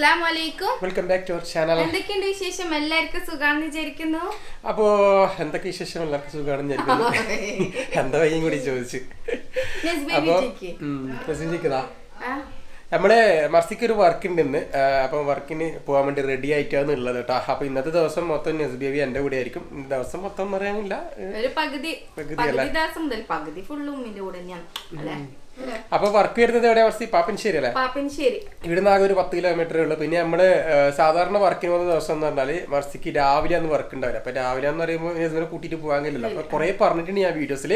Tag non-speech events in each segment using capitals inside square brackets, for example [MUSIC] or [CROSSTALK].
അസ്സലാം വലൈക്കും welcome back to our channel എന്തൊക്കെയുണ്ട് വിശേഷം? എല്ലാവർക്കും സുഖാണെന്ന് വിചാരിക്കുന്നു. അപ്പോ എന്തൊക്കെ വിശേഷം? എല്ലാവർക്കും സുഖാണെന്ന് വിചാരിക്കുന്നു. [LAUGHS] എന്താ വയ്യും കൂടി ചോദിച്ചു. അപ്പൊ ആ, നമ്മൾ മർസിക്ക് ഒരു വർക്ക് ഉണ്ട് ഇന്ന് അപ്പൊ വർക്കിന് പോകാൻ വേണ്ടി റെഡി ആയിട്ടാണ് ഉള്ളത് കേട്ടോ. അപ്പൊ ഇന്നത്തെ ദിവസം മൊത്തം നെസ് ബേബി എന്റെ കൂടെ ആയിരിക്കും. ദിവസം മൊത്തം പറയാനില്ല. ഒരു പകുതി പകുതി ദിവസം മുതൽ പകുതി ഫുള്ളും കൂടെ തന്നെയാണ് അപ്പൊ വർക്ക് വരുന്നത് എവിടെ മർസി പാപ്പൻശ്ശേരി അല്ലേ? പാപ്പൻശ്ശേരി. ഇവിടുന്ന് ആകെ ഒരു പത്ത് കിലോമീറ്റർ ഉള്ളൂ. പിന്നെ നമ്മൾ സാധാരണ വർക്കിന് പോകുന്ന ദിവസം എന്ന് പറഞ്ഞാൽ മർസിക്ക് രാവിലെ അന്ന് വർക്ക് ഉണ്ടാവില്ല. അപ്പൊ രാവിലെ എന്ന് പറയുമ്പോൾ കൂട്ടിയിട്ട് പോകാൻ കഴിയില്ല അപ്പൊ കുറെ പറഞ്ഞിട്ടുണ്ട് ഞാൻ വീഡിയോസിൽ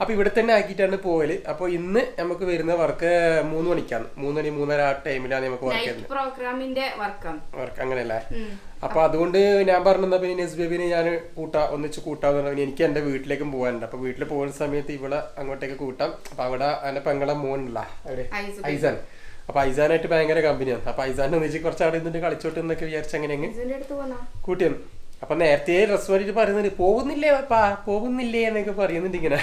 അപ്പൊ ഇവിടെ തന്നെ ആക്കിയിട്ടാണ് പോകൽ അപ്പൊ ഇന്ന് നമുക്ക് വരുന്ന വർക്ക് മൂന്ന് മണിക്കാണ്. മൂന്ന് മണി മൂന്നര ആ ടൈമിലാണ് നമുക്ക് വർക്ക് പ്രോഗ്രാമിന്റെ വർക്ക് അങ്ങനെയല്ലേ? അപ്പൊ അതുകൊണ്ട് ഞാൻ പറഞ്ഞാ പിന്നെ നെസ്ബേബിനെ ഞാൻ കൂട്ടാ ഒന്നിച്ച് കൂട്ടാന്ന് പറഞ്ഞു എനിക്ക് എന്റെ വീട്ടിലേക്കും പോകാനുണ്ട്. അപ്പൊ വീട്ടിൽ പോകുന്ന സമയത്ത് ഇവിടെ അങ്ങോട്ടേക്ക് കൂട്ടാം. അപ്പൊ അവിടെ എന്റെ പെങ്ങളെ മോനുള്ള അവർ ഐസ് ഐസാൻ. അപ്പൊ ഐസാനായിട്ട് ഭയങ്കര കമ്പനിയാണ്. അപ്പൊ ഐസാൻ ഒന്നിച്ച് കുറച്ച് അവിടെ നിന്നിട്ട് കളിച്ചോട്ട് എന്നൊക്കെ വിചാരിച്ച അങ്ങനെ അങ്ങ് ഇതിന്റെ അടുത്ത് പോന്നാ? കൂട്ടിയാണ് അപ്പൊ നേരത്തെ ഡ്രസ് വരിട്ട് പറയുന്നുണ്ട് പോകുന്നില്ലേ പാ പോകുന്നില്ലേ എന്നൊക്കെ പറയുന്നുണ്ട് ഇങ്ങനെ.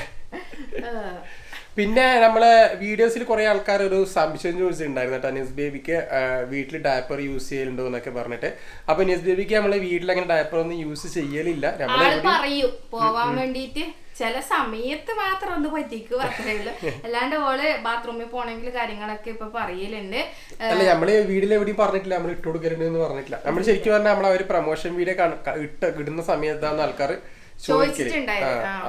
പിന്നെ നമ്മൾ വീഡിയോസിൽ കുറെ ആൾക്കാർ ഒരു സംശയം ചോദിച്ചിട്ടുണ്ടായിരുന്നു കേട്ടോ നെസ് ബേബിക്ക് വീട്ടിൽ ഡയപ്പർ യൂസ് ചെയ്യലുണ്ടോ എന്നൊക്കെ പറഞ്ഞിട്ട്. അപ്പൊ നെസ് ബേബിക്ക് നമ്മളെ വീട്ടിൽ അങ്ങനെ ഡയപ്പർ ഒന്നും യൂസ് ചെയ്യലില്ല. നമ്മളെ പറയൂ പോവാൻ വേണ്ടിട്ട് ചില സമയത്ത് മാത്രം ഒന്ന് പറ്റിക്കു അത്രേ ഉള്ളൂ അല്ലാണ്ട് ഓൾ ബാത്റൂമിൽ പോണെങ്കിൽ കാര്യങ്ങളൊക്കെ ഇപ്പൊ പറയലുണ്ട്. അല്ല നമ്മൾ വീട്ടിൽ എവിടെയും പറഞ്ഞിട്ടില്ല നമ്മൾ ഇട്ട് കൊടുക്കലുണ്ട് എന്ന് പറഞ്ഞിട്ടില്ല. നമ്മൾ ശരിക്കും പറഞ്ഞാൽ നമ്മൾ ഒരു പ്രൊമോഷൻ വീഡിയോ ഇട്ട് ഇടുന്ന സമയത്താണ് ആൾക്കാർ ചോദിക്കൽ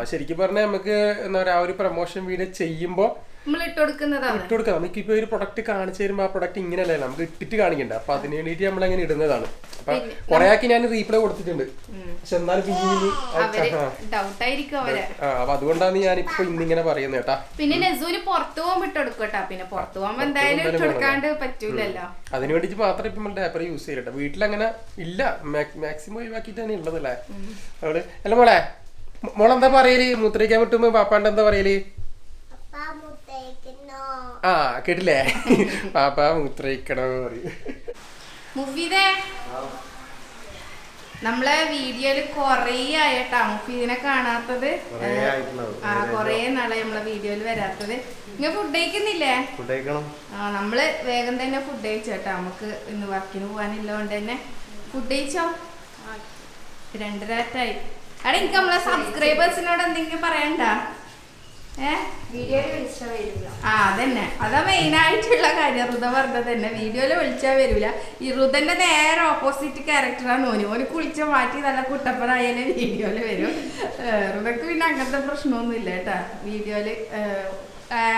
ശരിക്കും പറഞ്ഞാൽ നമുക്ക് എന്താ പറയാ ആ ഒരു പ്രൊമോഷൻ വീഡിയോ ചെയ്യുമ്പോ നമ്മൾ ഇട്ട് കൊടുക്കാം നമുക്ക് ഇപ്പൊ ഒരു പ്രൊഡക്റ്റ് കാണിച്ചു തരുമ്പോ ആ പ്രൊഡക്റ്റ് ഇങ്ങനെയല്ലേ? നമുക്ക് ഇട്ടിട്ട് കാണിക്കണ്ട. അപ്പൊ അതിന് വേണ്ടിട്ട് നമ്മൾ അങ്ങനെ ഇടുന്നതാണ്. അപ്പൊ കൊറേ ആക്കി ഞാൻ റീപ്ലൈ കൊടുത്തിട്ടുണ്ട്. പക്ഷെ എന്നാലും പിന്നെ അപ്പൊ അതുകൊണ്ടാണ് ഞാൻ ഇപ്പൊ ഇന്നിങ്ങനെ പറയുന്നത് കേട്ടാ. പിന്നെ നെസൂന് പുറത്തു പോകുമ്പോ ഇട്ട് പിന്നെ പുറത്തു പോകുമ്പോ എന്തായാലും ഇട്ടെടുക്കാണ്ട് പറ്റൂലല്ലോ. അതിന് വേണ്ടിട്ട് മാത്രം ഇപ്പൊ നമ്മൾ ഡാപ്പർ യൂസ് ചെയ്യലട്ടോ. വീട്ടിലങ്ങനെ ഇല്ല. മാക്സിമം തന്നെ ഉള്ളതല്ലേ? അവിടെ അല്ല മോളെ മോളെന്താ പറയൽ? മൂത്രിക്കാൻ വിട്ടുമ്പോ പാപ്പാണ്ട് എന്താ പറയൽ? ആ കേട്ടില്ലേ? പാപ്പ മൂത്രയിക്കണോ പറയും. മുഫീദേ. നമ്മളെ വീഡിയോയിൽ കൊറേ ആയിട്ടാ മുഫീദിനെ കാണാത്തത്. ആ കൊറേ നാളെ നമ്മളെ വീഡിയോയിൽ വരാത്തത്. ഇങ്ങ ഫുഡ് കഴിക്കുന്നില്ലേ? ആ നമ്മൾ വേഗം തന്നെ ഫുഡ് കഴിച്ചോട്ടാ. നമുക്ക് ഇന്ന് വർക്കിന് പോകാനില്ലോണ്ട് തന്നെ. ഫുഡ് കഴിച്ചോ? രണ്ടരാറ്റായി അവിടെ എനിക്ക് നമ്മളെ സബ്സ്ക്രൈബേഴ്സിനോട് എന്തെങ്കിലും പറയണ്ട ഏ വീഡിയോയിൽ വിളിച്ചാൽ വരില്ല ആ അതന്നെ. അതാ മെയിനായിട്ടുള്ള കാര്യം. റുത പറഞ്ഞത് തന്നെ. വീഡിയോയിൽ വിളിച്ചാൽ വരില്ല ഈ റുതന്റെ നേരെ ഓപ്പോസിറ്റ് ക്യാരക്ടറാണ് ഓന്. ഓന് കുളിച്ച മാറ്റി നല്ല കുട്ടപ്പനായാലേ വീഡിയോയിൽ വരും. റുതക്ക് പിന്നെ അങ്ങനത്തെ പ്രശ്നമൊന്നും ഇല്ല കേട്ടാ വീഡിയോയിൽ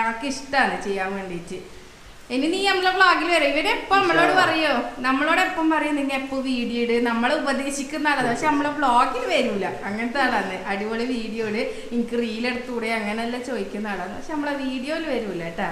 ആൾക്ക് ഇഷ്ടമാണ് ചെയ്യാൻ വേണ്ടിയിട്ട് ഇനി നീ നമ്മളെ വ്ളോഗിൽ വരും. ഇവർ എപ്പോ നമ്മളോട് പറയോ? നമ്മളോട് എപ്പം പറയും നിങ്ങൾ എപ്പോ വീഡിയോ ഇട്? നമ്മളെ ഉപദേശിക്കുന്ന ആളാണ് പക്ഷെ നമ്മളെ വ്ളോഗിൽ വരൂല. അങ്ങനത്തെ ആളാണ്. അടിപൊളി വീഡിയോ ഇട്. എനിക്ക് റീൽ എടുത്തുകൂടെ അങ്ങനെയല്ല ചോദിക്കുന്ന ആളാണ്. പക്ഷെ നമ്മളെ വീഡിയോയിൽ വരൂല കേട്ടാ.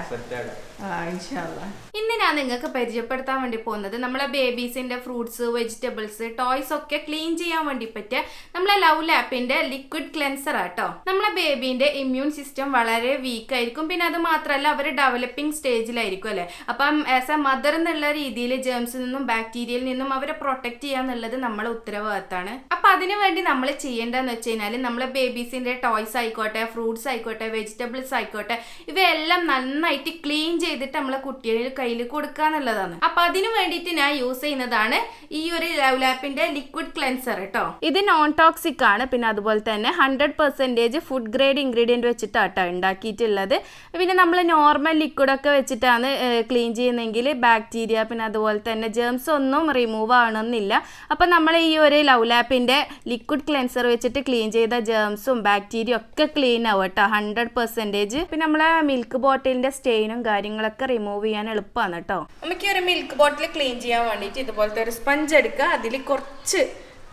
ഇന്ന് ഞാൻ നിങ്ങൾക്ക് പരിചയപ്പെടുത്താൻ വേണ്ടി പോകുന്നത് നമ്മളെ ബേബീസിന്റെ ഫ്രൂട്ട്സ് വെജിറ്റബിൾസ് ടോയ്സ് ഒക്കെ ക്ലീൻ ചെയ്യാൻ വേണ്ടി പറ്റിയ നമ്മളെ ലവ് ലാപ്പിന്റെ ലിക്വിഡ് ക്ലെൻസർ ആട്ടോ നമ്മളെ ബേബീന്റെ ഇമ്മ്യൂൺ സിസ്റ്റം വളരെ വീക്ക് ആയിരിക്കും. പിന്നെ അത് മാത്രമല്ല അവർ ഡെവലപ്പിംഗ് സ്റ്റേജിലായിരിക്കും അല്ലെ? അപ്പം ആസ് എ മദർ എന്നുള്ള രീതിയിൽ ജേംസിൽ നിന്നും ബാക്ടീരിയയിൽ നിന്നും അവരെ പ്രൊട്ടക്ട് ചെയ്യുക എന്നുള്ളത് നമ്മളെ ഉത്തരവാദിത്തമാണ് അപ്പൊ അതിനു വേണ്ടി നമ്മൾ ചെയ്യേണ്ടതെന്ന് വെച്ച് കഴിഞ്ഞാൽ നമ്മളെ ബേബീസിന്റെ ടോയ്സ് ആയിക്കോട്ടെ ഫ്രൂട്ട്സ് ആയിക്കോട്ടെ വെജിറ്റബിൾസ് ആയിക്കോട്ടെ ഇവയെല്ലാം നന്നായിട്ട് ക്ലീൻ ചെയ്തിട്ട് നമ്മളെ കുട്ടികളുടെ കയ്യിൽ കൊടുക്കുക എന്നുള്ളതാണ്. അപ്പൊ അതിനു വേണ്ടിയിട്ട് ഞാൻ യൂസ് ചെയ്യുന്നതാണ് ഈ ഒരു ലവ് ലാപ്പിന്റെ ലിക്വിഡ് ക്ലെൻസർ കേട്ടോ ഇത് നോൺ ടോക്സിക് ആണ്. പിന്നെ അതുപോലെ തന്നെ hundred percentage food grade ingredient വെച്ചിട്ടാട്ടോ ഉണ്ടാക്കിയിട്ടുള്ളത്. പിന്നെ നമ്മൾ നോർമൽ ലിക്വിഡ് ഒക്കെ വെച്ചിട്ടാണ് ക്ലീൻ ചെയ്യുന്നതെങ്കിൽ ബാക്ടീരിയ പിന്നെ അതുപോലെ തന്നെ ജേംസ് ഒന്നും റിമൂവ് ആവണമെന്നില്ല. അപ്പം നമ്മൾ ഈ ഒരു ലവ് ലാപ്പിന്റെ ലിക്വിഡ് ക്ലെൻസർ വെച്ചിട്ട് ക്ലീൻ ചെയ്ത ജേംസും ബാക്ടീരിയ ഒക്കെ ക്ലീൻ ആവും കേട്ടോ ഹൺഡ്രഡ് പെർസെന്റേജ് പിന്നെ നമ്മളെ മിൽക്ക് ബോട്ടിലിന്റെ സ്റ്റെയിനും കാര്യങ്ങളൊക്കെ റിമൂവ് ചെയ്യാൻ എളുപ്പമാണ് കേട്ടോ നമുക്ക് ഒരു മിൽക്ക് ബോട്ടിൽ ക്ലീൻ ചെയ്യാൻ വേണ്ടിയിട്ട് ഇതുപോലത്തെ ഒരു സ്പഞ്ച് എടുക്കുക. അതിൽ കുറച്ച്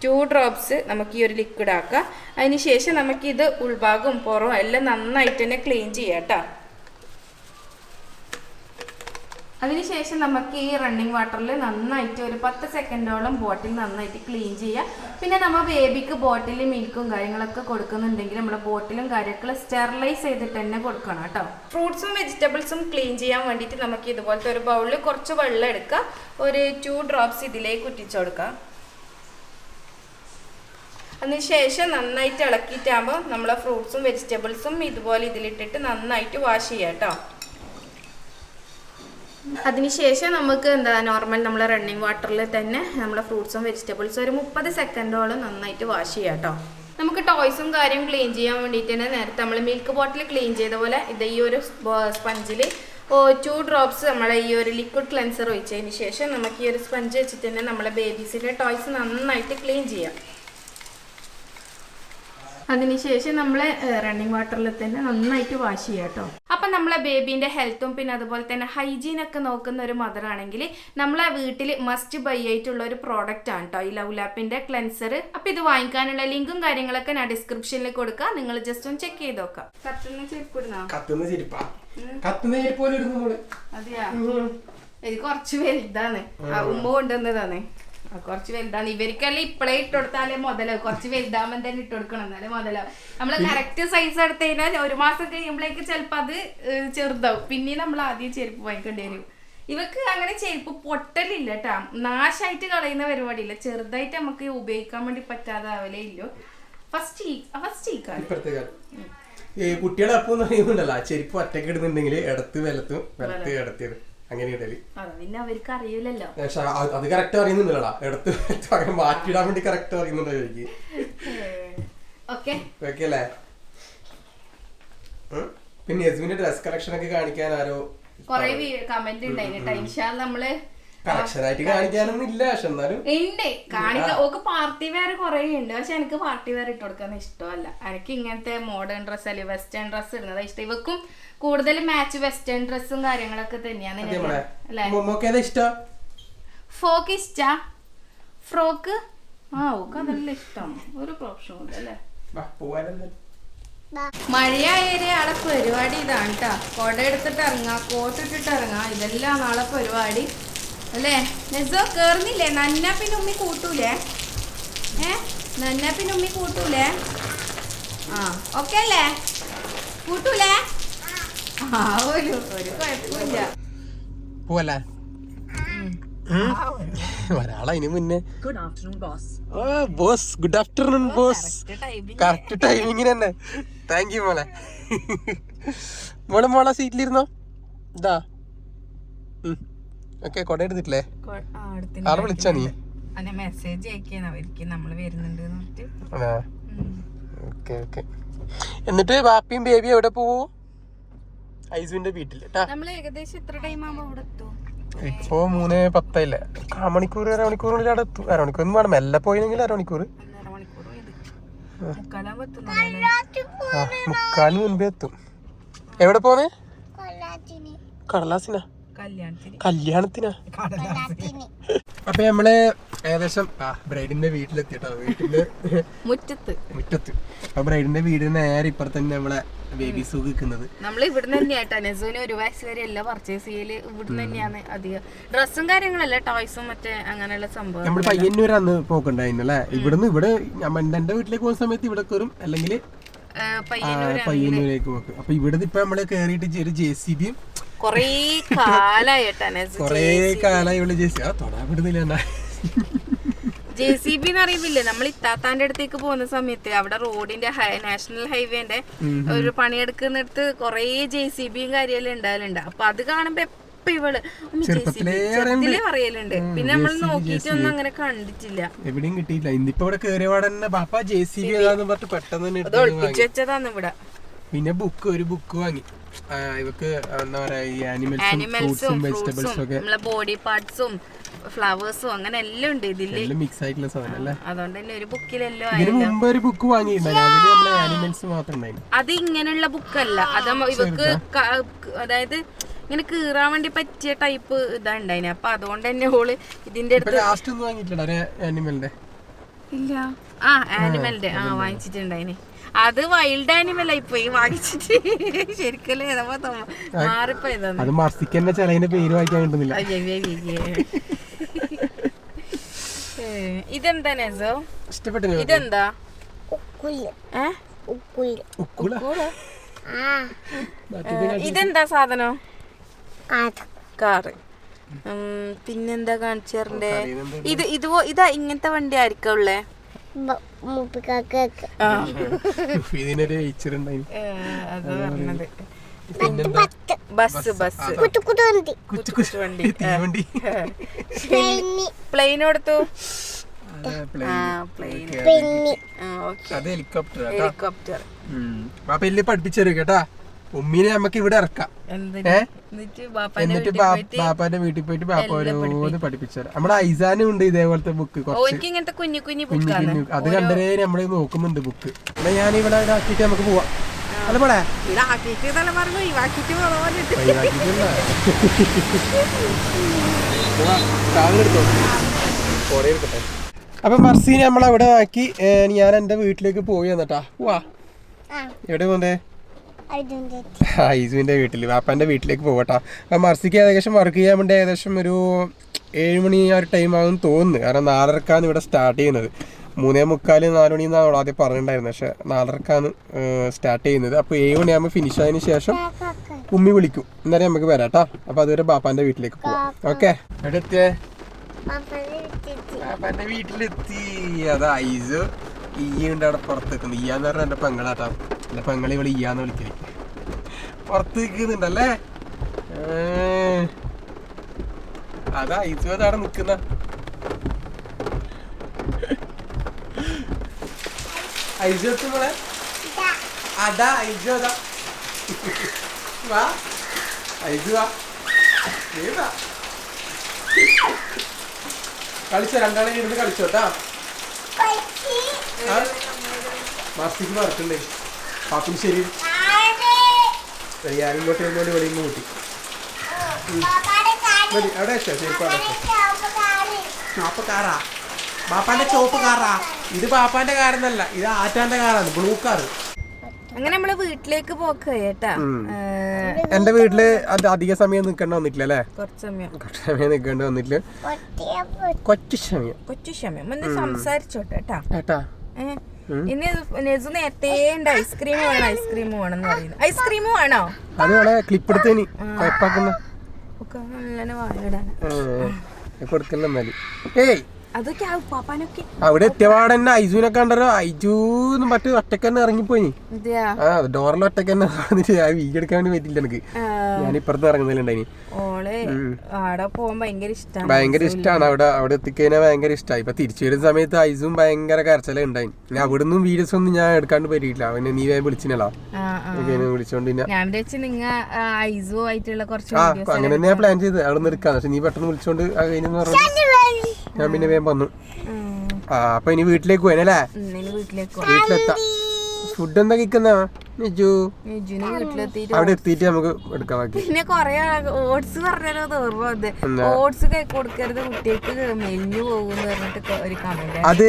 ടു ഡ്രോപ്സ് നമുക്ക് ഈ ഒരു ലിക്വിഡ് ആക്കാം അതിന് ശേഷം നമുക്കിത് ഉൾഭാഗവും പുറവും എല്ലാം നന്നായിട്ട് തന്നെ ക്ലീൻ ചെയ്യാം കേട്ടോ അതിനുശേഷം നമുക്ക് ഈ റണ്ണിങ് വാട്ടറിൽ നന്നായിട്ട് ഒരു പത്ത് സെക്കൻഡോളം ബോട്ടിൽ നന്നായിട്ട് ക്ലീൻ ചെയ്യാം. പിന്നെ നമ്മൾ ബേബിക്ക് ബോട്ടിൽ മിൽക്കും കാര്യങ്ങളൊക്കെ കൊടുക്കുന്നുണ്ടെങ്കിൽ നമ്മുടെ ബോട്ടിലും കാര്യങ്ങളും സ്റ്റെറിലൈസ് ചെയ്തിട്ട് തന്നെ കൊടുക്കണം കേട്ടോ. ഫ്രൂട്ട്സും വെജിറ്റബിൾസും ക്ലീൻ ചെയ്യാൻ വേണ്ടിയിട്ട് നമുക്ക് ഇതുപോലത്തെ ഒരു ബൗളിൽ കുറച്ച് വെള്ളം എടുക്കുക ഒരു ടു ഡ്രോപ്സ് ഇതിലേക്ക് ഉറ്റിച്ചു കൊടുക്കുക അതിനുശേഷം നന്നായിട്ട് ഇളക്കിയിട്ടാകുമ്പോൾ നമ്മളെ ഫ്രൂട്ട്സും വെജിറ്റബിൾസും ഇതുപോലെ ഇതിലിട്ടിട്ട് നന്നായിട്ട് വാഷ് ചെയ്യാം കേട്ടോ. അതിനുശേഷം നമുക്ക് എന്താ നോർമൽ നമ്മൾ റണ്ണിങ് വാട്ടറിൽ തന്നെ നമ്മളെ ഫ്രൂട്ട്സും വെജിറ്റബിൾസും ഒരു മുപ്പത് സെക്കൻഡോളം നന്നായിട്ട് വാഷ് ചെയ്യാം കേട്ടോ. നമുക്ക് ടോയ്സും കാര്യം ക്ലീൻ ചെയ്യാൻ വേണ്ടിയിട്ട് തന്നെ നേരത്തെ നമ്മൾ മിൽക്ക് ബോട്ടിൽ ക്ലീൻ ചെയ്ത പോലെ ഇത് ഈ ഒരു സ്പഞ്ചിൽ ടു ഡ്രോപ്സ് നമ്മളെ ഈ ഒരു ലിക്വിഡ് ക്ലെൻസർ ഒഴിച്ചതിന് ശേഷം നമുക്ക് ഈ ഒരു സ്പഞ്ച് വെച്ചിട്ട് തന്നെ നമ്മളെ ബേബീസിന്റെ ടോയ്സ് നന്നായിട്ട് ക്ലീൻ ചെയ്യാം. അതിനുശേഷം നമ്മളെ റണ്ണിങ് വാട്ടറിൽ തന്നെ നന്നായിട്ട് വാഷ് ചെയ്യാം കേട്ടോ അപ്പം നമ്മളെ ബേബീന്റെ ഹെൽത്തും പിന്നെ അതുപോലെ തന്നെ ഹൈജീൻ ഒക്കെ നോക്കുന്ന ഒരു മദർ ആണെങ്കിൽ നമ്മളെ വീട്ടിൽ മസ്റ്റ് ബൈ ആയിട്ടുള്ള ഒരു പ്രോഡക്റ്റ് ആണ് കേട്ടോ ഈ ലവ് ലാപ്പിന്റെ ക്ലെൻസർ അപ്പം ഇത് വാങ്ങിക്കാനുള്ള ലിങ്കും കാര്യങ്ങളൊക്കെ ഞാൻ ഡിസ്ക്രിപ്ഷനിൽ കൊടുക്കാം. നിങ്ങൾ ജസ്റ്റ് ഒന്ന് ചെക്ക് ചെയ്ത് നോക്കാം. കത്തുന്ന ചെരുപ്പിടുന്നോ കത്തുന്ന ചെരുപ്പാ. കത്തുന്ന ചെരുപ്പ് പോലെ അതെയാ? ഇത് കുറച്ച് വലുതാണ്. ആ, ഉമ്മ കൊണ്ടുവന്നതാണ്. കുറച്ച് വലുതാണ്. ഇവർക്കെല്ലാം ഇപ്പളേ ഇട്ട് കൊടുത്താലേ മുതലാവും. കുറച്ച് വലുതാകുമ്പോൾ തന്നെ ഇട്ട് കൊടുക്കണം. എന്നാലേ മുതലാവും. നമ്മൾ കറക്റ്റ് സൈസ് എടുത്തു കഴിഞ്ഞാൽ ഒരു മാസം കഴിയുമ്പോഴേക്ക് ചിലപ്പോൾ അത് ചെറുതാവും. പിന്നെ നമ്മൾ ആദ്യം ചെരുപ്പ് വാങ്ങിക്കേണ്ടി വരും. ഇവക്ക് അങ്ങനെ ചെരുപ്പ് പൊട്ടലില്ല കേട്ടാ നാശായിട്ട് കളയുന്ന പരിപാടിയില്ല. ചെറുതായിട്ട് നമുക്ക് ഉപയോഗിക്കാൻ വേണ്ടി പറ്റാതാവലേ ഇല്ലോ. ഫസ്റ്റ് ഫസ്റ്റ് കുട്ടികളെ അപ്പം എന്ന് പറയുന്നുണ്ടല്ലോ ചെരുപ്പ് ഒറ്റക്കിടുന്നുണ്ടെങ്കിൽ ഇടത്ത് വലത്തും വലത്ത് ഇടത്തിയത് അങ്ങനെ ഇടൽ അത് പിന്നെ അവർക്ക് അറിയില്ലല്ലോ. പക്ഷെ അത് കറക്റ്റ് അറിയുന്നുണ്ടല്ലോ എടുത്ത് അങ്ങനെ മാറ്റിയിടാൻ വേണ്ടി കറക്റ്റ് അറിയുന്നുണ്ടോ എനിക്ക്. ഓക്കെ. അല്ലേ? പിന്നെ യസ്മിന്റെ ഡ്രസ് കളക്ഷൻ ഒക്കെ കാണിക്കാൻ ആരോ കൊറേ കമന്റ് ഉണ്ടായിരുന്നു നമ്മൾ കളക്ഷൻ ആയിട്ട് കാണിക്കാനൊന്നും ഇല്ല പക്ഷെ എന്നാലും ഉണ്ട് കാണിക്ക ഓക്ക് പാർട്ടി വെയർ കുറേ ഉണ്ട് പക്ഷെ എനിക്ക് പാർട്ടി വെയർ ഇട്ട് കൊടുക്കാൻ ഇഷ്ടമല്ല. എനിക്ക് ഇങ്ങനത്തെ മോഡേൺ ഡ്രസ് അല്ലെങ്കിൽ വെസ്റ്റേൺ ഡ്രസ് ഇടുന്നത് ഇഷ്ടം. ഇവക്കും കൂടുതൽ മാച്ച് വെസ്റ്റേൺ ഡ്രസ്സും കാര്യങ്ങളൊക്കെ തന്നെയാണ് ഇഷ്ടം? ഫ്രോക്ക് ഇഷ്ടാ? ഫ്രോക്ക് ആ ഓക്ക് അതല്ല ഇഷ്ടം. ഒരു പ്രൊഫഷൻ അല്ലേ? മഴയായാലേ ആളെ പരിപാടി ഇതാണ് കേട്ടോ കൊട എടുത്തിട്ട് ഇറങ്ങാം കോട്ടിട്ടിട്ട് ഇറങ്ങാം ഇറങ്ങാ. ഇതെല്ലാം നാളെ പരിപാടി. അല്ലേ? നെസോ കേറുന്നില്ലേ? നന്ന പിന്നെ ഉമ്മി കൂട്ടൂലേ? ഏ? നന്ന പിന്നെ ഉമ്മി കൂട്ടൂലേ? ആ ഓക്കെ അല്ലേ? കൂട്ടൂലേ? ആ ഒരു ഒരു കുഴപ്പമില്ല. പോവല്ലേ. ഒരാളതിന് മുന്നേ. Good afternoon, boss. Boss good afternoon boss timing correct ടൈമിങ്ങിന് തന്നെ. താങ്ക് യു മോളെ. മോളെ മോളെ സീറ്റിലിരുന്നോ ഇതാ. ഓക്കെ കൊട എടുത്തിട്ടില്ലേ ആളെ വിളിച്ചാ നീ? അന്നെ മെസ്സേജ് അവർക്ക് നമ്മൾ വരുന്നുണ്ട് ഓക്കെ ഓക്കെ. എന്നിട്ട് ബാപ്പിയും ബേബി എവിടെ പോവോ? ഐസുവിന്റെ വീട്ടിൽ നമ്മൾ ഏകദേശം എത്ര ടൈം അവിടെ എത്തും? ഇപ്പോ മൂന്ന് പത്തല്ലേ? അരമണിക്കൂർ അരമണിക്കൂറിനുള്ളിൽ അവിടെ എത്തും. അരമണിക്കൂർ ഒന്നും വേണം മെല്ലെ പോയില്ലെങ്കിൽ അരമണിക്കൂർ. മുക്കാലിന് മുൻപേ എത്തും. എവിടെ പോന്നെ? കടലാസിനാ. കല്യാണത്തിന്. അപ്പൊ നമ്മൾ ഏകദേശം ആ ബ്രൈഡിന്റെ വീട്ടിലെത്തിട്ടോ. വീട്ടിൽ മുറ്റത്ത്. മുറ്റത്ത്. അപ്പൊ ബ്രൈഡിന്റെ വീട് നേരെ ഇപ്പുറത്ത് തന്നെ നമ്മളെ ബേബി സൂക്ക് നിൽക്കുന്നത്. നമ്മൾ ഇവിടുന്ന് തന്നെയാട്ടോ നെസുവിന് ഒരു വയസ്സ് വരെ എല്ലാം പർച്ചേസ് ചെയ്യൽ. ഇവിടുന്ന് തന്നെയാണ് അധികം. ഡ്രസ്സും കാര്യങ്ങളല്ല ടോയ്സും മറ്റേ അങ്ങനെയുള്ള സംഭവം നമ്മൾ പയ്യന്നൂർ അന്ന് പോക്കുണ്ടായിരുന്നല്ലേ ഇവിടുന്ന് ഇവിടെ ഞാൻ എന്റെ വീട്ടിലേക്ക് പോകുന്ന സമയത്ത് ഇവിടെ കയറും. അല്ലെങ്കിൽ പയ്യന്നൂരേക്ക് പോക്ക്. അപ്പൊ ഇവിടുന്ന് ഇപ്പൊ നമ്മൾ കേറിയിട്ട് ഒരു ജെ സി ബിയും കൊറേ കാലായിട്ടാണ് കൊറേ ഇവിടെ ജെ സി ആ തൊടാൻ വിടുന്നില്ല എന്നാ. ജെ സി ബി എന്ന് അറിയുമ്പില്ലേ നമ്മൾ ഇത്താത്താന്റെ അടുത്തേക്ക് പോകുന്ന സമയത്ത് അവിടെ റോഡിന്റെ നാഷണൽ ഹൈവേന്റെ ഒരു പണിയെടുക്കുന്നിടത്ത് കൊറേ ജെ സി ബിയും കാര്യമെല്ലാം ഉണ്ടാവലുണ്ട് അപ്പൊ അത് കാണുമ്പോ എപ്പ ഇവൾ "ഉമ്മി, ചെറുപ്പത്തിലേ പറയലുണ്ട്. പിന്നെ നമ്മൾ നോക്കിയിട്ടൊന്നും അങ്ങനെ കണ്ടിട്ടില്ല. എവിടെയും കിട്ടിയില്ല ഇന്നിപ്പോ ഇവിടെ കേറിയ പാടന്നെ ബാപ്പ ജെ സി ബി ഏതാന്ന് പറഞ്ഞിട്ട് പെട്ടെന്ന് തന്നെ ഒളിപ്പിച്ചു വെച്ചതാന്ന് ഇവിടെ. പിന്നെ ബുക്ക് ഒരു ബുക്ക് വാങ്ങി. ഇവക്ക് എന്താ പറയാ ഈ ആനിമൽസും ഫ്രൂട്ട്സും വെജിറ്റബിൾസും ഒക്കെ നമ്മളെ ബോഡി പാർട്സും ഫ്ലവേഴ്സും അങ്ങനെ എല്ലാം ഉണ്ട് ഇതിൽ. എല്ലാം മിക്സ് ആയിട്ടുള്ള സാധനം അല്ലേ? അതുകൊണ്ട് തന്നെ ഒരു ബുക്കിലെല്ലാം ഇതിന് മുമ്പ് ഒരു ബുക്ക് വാങ്ങിയിട്ടുണ്ടായിരുന്നു. ആനിമൽസ് മാത്രം അത് ഇങ്ങനെയുള്ള ബുക്കല്ല അത് ഇവക്ക് അതായത് ഇങ്ങനെ കീറാൻ വേണ്ടി പറ്റിയ ടൈപ്പ് ഇതാ ഉണ്ടായിന്. അപ്പൊ അതുകൊണ്ട് തന്നെ ഓൾ ഇതിന്റെ അടുത്ത് ലാസ്റ്റ് ഒന്നും വാങ്ങിയിട്ടില്ല ആനിമലിന്റെ ഇല്ല. ആ ആനിമലിന്റെ ആ വാങ്ങിച്ചിട്ടുണ്ടായിന്. അത് വൈൽഡ് ആനിമൽ ആയി പോയി വാങ്ങിച്ചിട്ട്. ശരിക്കല്ലേ മാറിപ്പോയതാണ് അത് തന്നെ പേര് വായിക്കാൻ കിട്ടുന്നില്ല. ഇതെന്താ നെസോ? ഇഷ്ടപ്പെട്ടു ഇതെന്താ? ഉക്കുള? ഏ, ഇതെന്താ സാധനം? കാറ്. പിന്നെന്താ കാണിച്ചേരണ്ടേ? ഇത് ഇത് ഇതാ ഇങ്ങനത്തെ വണ്ടി ആയിരിക്കും ഉള്ളേ ആ. ഇതിനൊരു ബസ് ബസ് വണ്ടി. പ്ലെയിൻ കൊടുത്തു? Helicopter helicopter. പഠിപ്പിച്ചു തരും കേട്ടാ? ഉമ്മീനെ നമുക്ക് ഇവിടെ ഇറക്കാം? എന്നിട്ട് ബാപ്പാന്റെ വീട്ടിൽ പോയിട്ട് ബാപ്പ ഓരോന്ന് പഠിപ്പിച്ചാൽ നമ്മുടെ ഐസാനും ഉണ്ട് ഇതേപോലത്തെ ബുക്ക് ഇങ്ങനത്തെ കുഞ്ഞു കുഞ്ഞു കുഞ്ഞു അത് കണ്ടരേ നമ്മൾ നോക്കുന്നുണ്ട് ബുക്ക് എന്നാ ഞാൻ ഇവിടെ ആക്കിയിട്ട് നമുക്ക് പോവാം. അല്ല പോടെ. അപ്പൊ മർസീനെ നമ്മളവിടെ ആക്കി. ഞാൻ എന്റെ വീട്ടിലേക്ക് പോയി എന്നിട്ടാ പോവാ. എവിടെ പോണ്ടേ? ഐസുവിന്റെ വീട്ടിൽ വാപ്പാന്റെ വീട്ടിലേക്ക് പോകട്ടെ അപ്പൊ മർസിക്ക് ഏകദേശം വർക്ക് ചെയ്യാൻ വേണ്ടി ഏകദേശം ഒരു ഏഴ് മണി ആ ഒരു ടൈം ആകും തോന്നുന്നു. കാരണം നാലരക്കാണ് ഇവിടെ സ്റ്റാർട്ട് ചെയ്യുന്നത്. മൂന്നേ മുക്കാൽ നാല് മണി എന്നാണ് ആദ്യം പറഞ്ഞിട്ടുണ്ടായിരുന്നത് പക്ഷെ നാലരക്കാണ് സ്റ്റാർട്ട് ചെയ്യുന്നത്. അപ്പോൾ ഏഴ് മണിയാകുമ്പോൾ ഫിനിഷ് ആയതിനു ശേഷം ഉമ്മി വിളിക്കും. എന്നാലും നമുക്ക് വരാം കേട്ടോ അപ്പോൾ അതുവരെ ബാപ്പാന്റെ വീട്ടിലേക്ക് പോവാം. ഓക്കെ. എവിടെ എത്തിയേ ബാപ്പാന്റെ വീട്ടിലെത്തി. അതാ ഐസ് ഉണ്ട് അവിടെ പുറത്തേക്കുന്നു ഈ എന്ന് പറഞ്ഞാൽ എന്റെ പെങ്ങളാട്ടാ. എന്റെ പെങ്ങളെ ഇവിടെ ഇയാന്ന് വിളിക്കൽ പുറത്ത് നിൽക്കുന്നുണ്ടല്ലേ. അതാ ഐസ് അതാ അവിടെ നിക്കുന്ന ഐസ് എത്തുമ്പോളെ അതാ ഐസ് അതാ. വാ ഐസ് വാ. നീ വാ. കളിച്ചോ രണ്ടാളെ ഇരുന്ന് കളിച്ചോട്ടാ മാസ്റ്റിക്ക് വറക്കണ്ടേ പാപ്പിന് ശരി. ഞാൻ ഇങ്ങോട്ട് വരുമ്പോൾ വെളിയിൽ നിന്ന് കൂട്ടി മതി അവിടെ വെച്ചോ ചെരുപ്പ് അവിടെ കാറാ ബാപ്പാന്റെ ചോപ്പ് കാറാ ഇത് ബാപ്പാന്റെ കാറെന്നല്ല ഇത് ആറ്റാന്റെ കാറാണ് ബ്ലൂ കാർ. അങ്ങനെ നമ്മൾ വീട്ടിലേക്ക് പോക്ക് കേട്ടാ. എന്റെ വീട്ടിൽ അത് അധിക സമയം നിൽക്കേണ്ട വന്നിട്ടില്ല അല്ലേ? കുറച്ച് സമയം. കുറച്ച് സമയം നിൽക്കേണ്ടി വന്നിട്ടില്ല. കൊച്ചു സമയം. കൊച്ചു സമയം. ഒന്ന് സംസാരിച്ചോട്ടെ കേട്ടാ. ഏട്ടാ. ഏ, ഇനി നെസു നേരത്തെ ഉണ്ട്. ഐസ്ക്രീം വേണം ഐസ്ക്രീം വേണം എന്ന് പറയുന്നു. ഐസ്ക്രീം വേണോ? അത് ക്ലിപ്പ് എടുത്തേനി. അവിടെ എത്തിയപാടെ തന്നെ ഐജുവിനെ കണ്ടല്ലോ. ഐജൂന്ന് മറ്റേ ഒറ്റയ്ക്ക് തന്നെ ഇറങ്ങിപ്പോയി ആ ഡോറിൽ ഒറ്റയ്ക്ക് തന്നെ. [LAUGHS] വീഡിയോ വേണ്ടി പറ്റില്ല എനിക്ക്. ഞാൻ ഇപ്പുറത്ത് ഓൾ പോകാൻ ഭയങ്കര ഇഷ്ടമാണ് ഭയങ്കര ഇഷ്ടമാണ് അവിടെ അവിടെ എത്തിക്കഴിഞ്ഞാൽ ഭയങ്കര ഇഷ്ടമായി ഇപ്പൊ തിരിച്ചു വരുന്ന സമയത്ത് ഐസും ഭയങ്കര കരച്ചല ഉണ്ടായി ഞാൻ അവിടെ നിന്നും വീഡിയോസ് ഒന്നും ഞാൻ എടുക്കാണ്ട് പറ്റിയിട്ടില്ല അവനെ നീ വേഗം വിളിച്ചിനല്ലോ. വിളിച്ചോണ്ട് ഞാൻ നിങ്ങ ഐസു ആയിട്ടുള്ള കുറച്ച് അങ്ങനെ തന്നെ പ്ലാൻ ചെയ്ത് അവിടെ നിന്ന് എടുക്കാന്ന്. പക്ഷെ നീ പെട്ടെന്ന് വിളിച്ചോണ്ട് അത് കഴിഞ്ഞെന്ന് പറഞ്ഞു ഞാൻ പിന്നെ വേഗം വന്നു. അപ്പൊ ഇനി വീട്ടിലേക്ക് പോയനല്ലേ വീട്ടിലെത്താം. ഫുഡ് എന്താ കഴിക്കുന്ന? നിജു നിജുന് വീട്ടിലെത്തിയിട്ട് അവിടെ എത്തിയിട്ട് നമുക്ക് എടുക്കാൻ ബാക്കി. പിന്നെ കൊറേ ഓട്സ് പറഞ്ഞാലോ ഓർമ്മ വന്നത് ഓട്സ് കൈ കൊടുക്കരുത് കുട്ടികൾക്ക് മെലിഞ്ഞു പോകും പറഞ്ഞിട്ട് ഒരു കമന്റ് അത്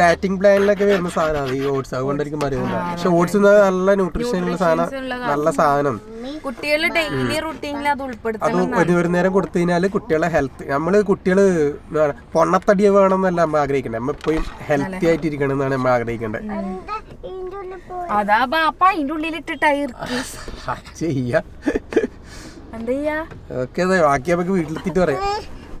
ഡയറ്റിംഗ് പ്ലാനിലൊക്കെ വരുന്ന സാധനമാണ് ഈ ഓട്സ്. അതുകൊണ്ടായിരിക്കും പറയുന്നത്. പക്ഷെ ഓട്സ് നല്ല ന്യൂട്രീഷൻ ഉള്ള സാധനം നല്ല സാധനം. കുട്ടികൾ ഡെയിലി റുട്ടീനിൽ അത് ഉൾപ്പെടുത്തണം അത് ഒരു നേരം കൊടുത്തു കഴിഞ്ഞാൽ കുട്ടികളെ ഹെൽത്ത് നമ്മൾ കുട്ടികൾ എന്താണ് പൊണ്ണത്തടിയ വേണമെന്നല്ല നമ്മൾ ആഗ്രഹിക്കണ്ടേ. നമ്മ എപ്പോഴും ഹെൽത്തി ആയിട്ട് ഇരിക്കണം എന്നാണ് നമ്മൾ ആഗ്രഹിക്കേണ്ടത് അതാ ബാപ്പ അതിന്റെ ഉള്ളിലിട്ടിട്ടായിരിക്കും ചെയ്യാ എന്താ ചെയ്യാ. ഓക്കെ ബാക്കി നമുക്ക് വീട്ടിലെത്തിട്ട് പറയാം.